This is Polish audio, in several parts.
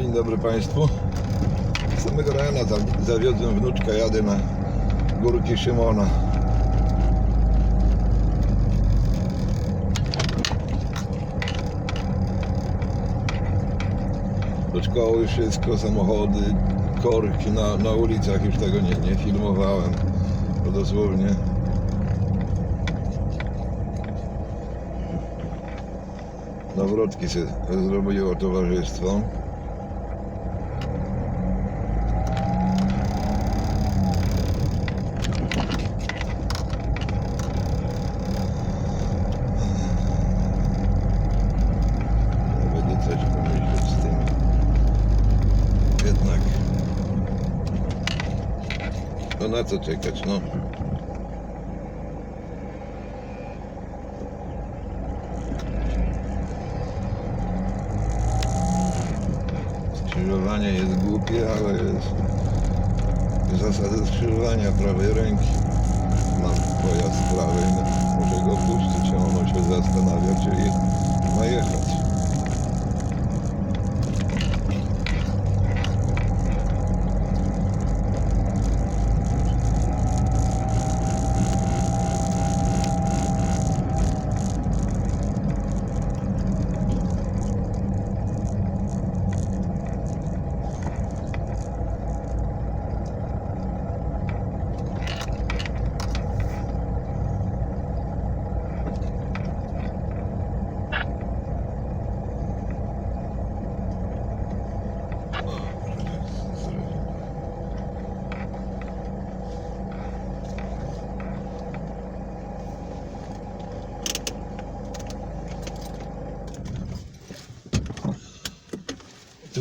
Dzień dobry Państwu. Z samego rana za- zawiodłem wnuczkę, jadę na górki Szymona. Do szkoły wszystko, samochody, korki na, na ulicach, już tego nie, nie filmowałem. To dosłownie. Nawrotki się zrobiło towarzystwo. Będę coś pomyśleć z tym. Jednak. No na co czekać, no. Skrzyżowanie jest głupie, ale jest zasady skrzyżowania prawej ręki. Mam pojazd prawej, no, muszę go puścić, a ono się zastanawia, czyli ma jechać.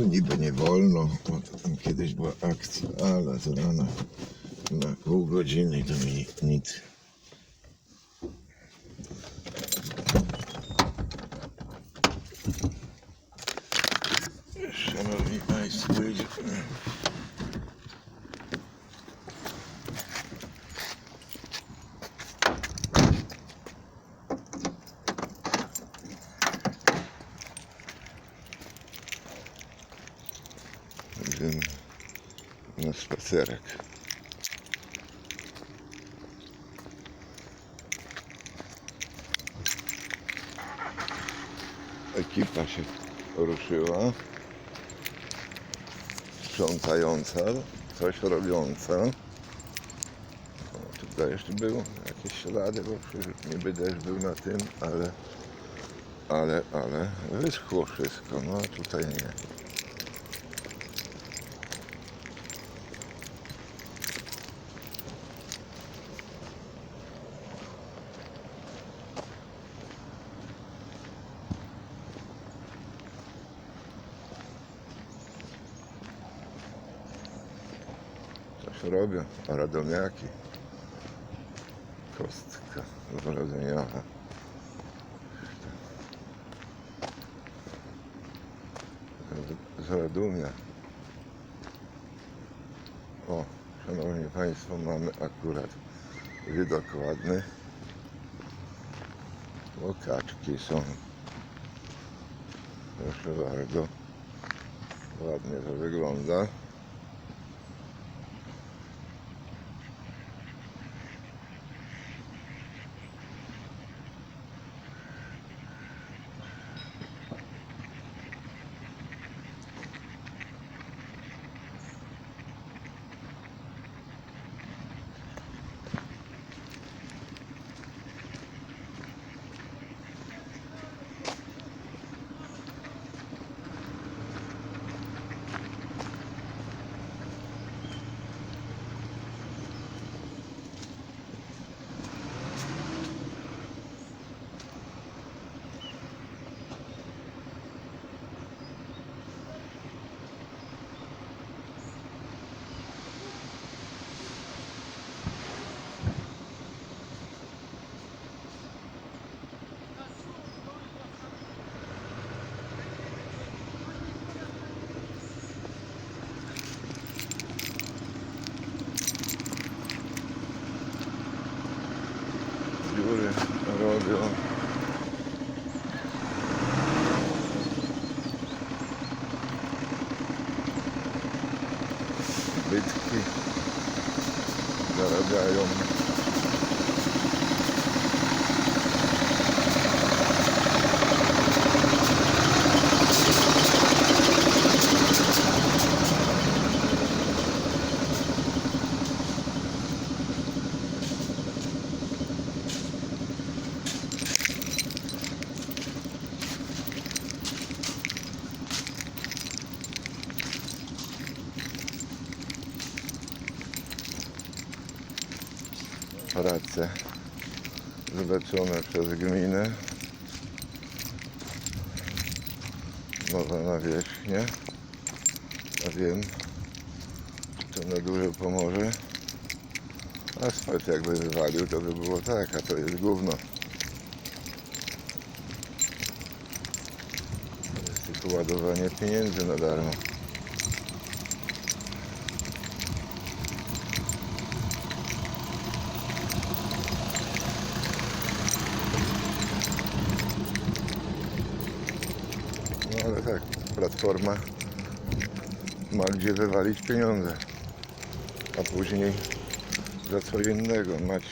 Niby nie wolno, bo to tam kiedyś była akcja, ale z rana na pół godziny to mi nic. Szanowni Państwo, jedziemy. Idziemy na spacerek. Ekipa się ruszyła. Sprzątająca, coś robiąca. O, tutaj jeszcze było jakieś ślady, bo przecież niby deszcz był na tym, ale ale, ale wyschło wszystko, no tutaj nie. Robią, radomiaki. Kostka wrodzeniowa. Z- Radumia. O, szanowni Państwo, mamy akurat widok ładny. Bo kaczki są. Proszę bardzo. Ładnie to wygląda. убытки заработаем. Prace zlecone przez gminę. Nowe nawierzchnie. Ja wiem, to na dużo pomoże. Asfalt jakby wywalił, to by było tak, a to jest gówno. To jest tylko ładowanie pieniędzy na darmo. No ale tak, platforma ma gdzie wywalić pieniądze, a później za co innego mać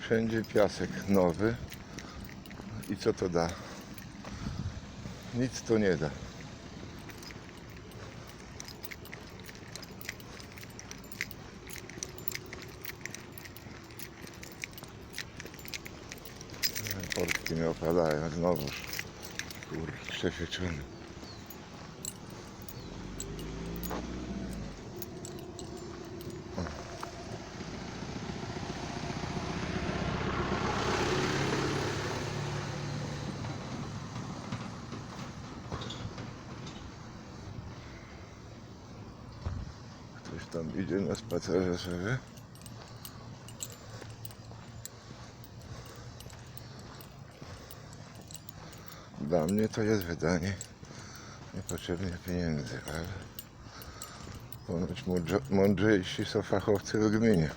wszędzie piasek nowy i co to da? Nic to nie da. Portki mi opadają znowuż. Kurczę pieczony. Ktoś tam idzie na spacerze sobie. Dla mnie to jest wydanie niepotrzebnych pieniędzy, ale ponoć mądrze- mądrzejsi są fachowcy w gminie.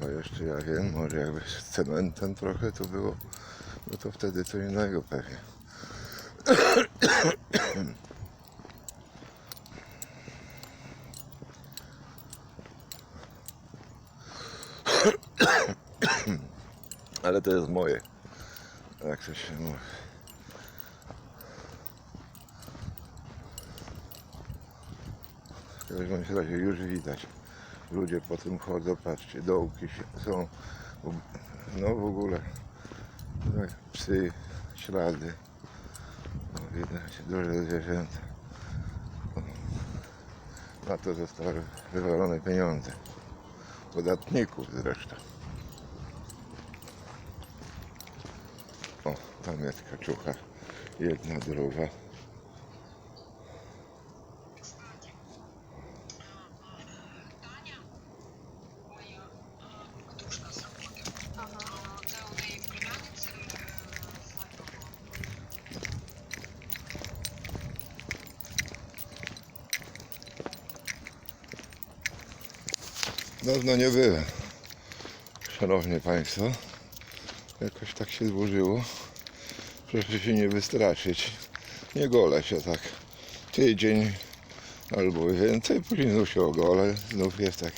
Bo jeszcze ja wiem, może jakby z cementem trochę to było, no to wtedy co innego pewnie. Ale to jest moje. Jak to się mówi. W każdym razie już widać. Ludzie po tym chodzą, patrzcie, dołki są. No w ogóle. Psy, ślady. No, widać duże zwierzęta. Na to zostały wywalone pieniądze. Podatników zresztą. O, tam jest kaczucha. Jedna, druga. Dawno nie byłem. Szanowni Państwo, jakoś tak się złożyło. Proszę się nie wystraszyć. Nie golę się tak tydzień albo więcej, później znów się ogolę. Znów jest tak,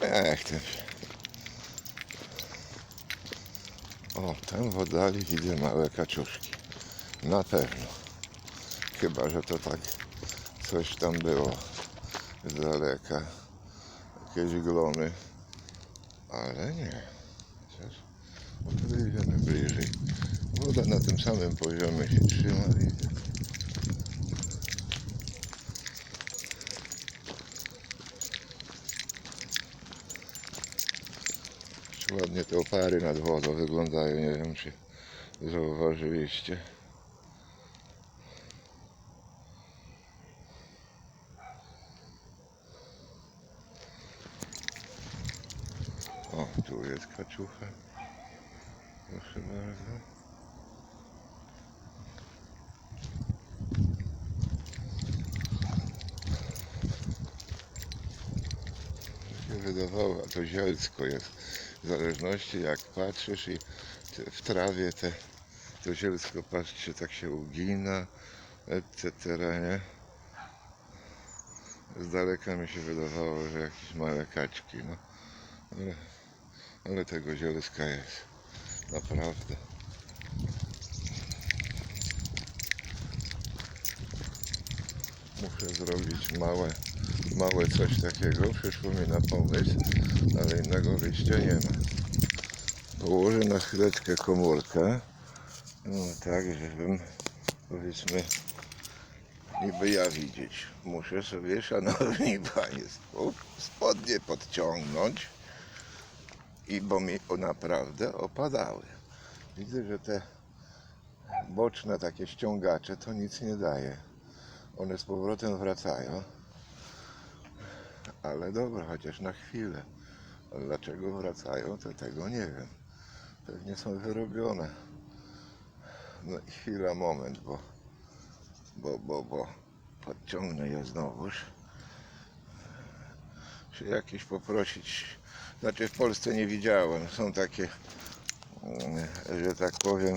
jak tym się. O, tam w oddali widzę małe kaczuszki. Na pewno. Chyba, że to tak coś tam było z daleka jakieś glony, ale nie. Chociaż podejdziemy bliżej. Woda na tym samym poziomie się trzyma, Ładnie te opary nad wodą wyglądają, nie wiem czy zauważyliście. O, kaczucha. Proszę bardzo. Mi się wydawało, a to zielsko jest. W zależności jak patrzysz i te, w trawie te To zielsko, patrzcie, tak się ugina, etc. Nie? Z daleka mi się wydawało, że jakieś małe kaczki, no. Ale, tego zielska jest. Naprawdę. Muszę zrobić małe, małe coś takiego. Przyszło mi na pomysł, ale innego wyjścia nie ma. Położę na chwileczkę komórkę. No tak, żebym powiedzmy niby ja widzieć. Muszę sobie, szanowni państwo, spodnie podciągnąć i bo mi naprawdę opadały. Widzę, że te boczne takie ściągacze to nic nie daje. One z powrotem wracają. Ale dobra, chociaż na chwilę. Dlaczego wracają, to tego nie wiem. Pewnie są wyrobione. No i chwila, moment, bo, bo, bo, bo podciągnę je znowuż. Czy jakieś poprosić, znaczy w Polsce nie widziałem, są takie, mm, że tak powiem,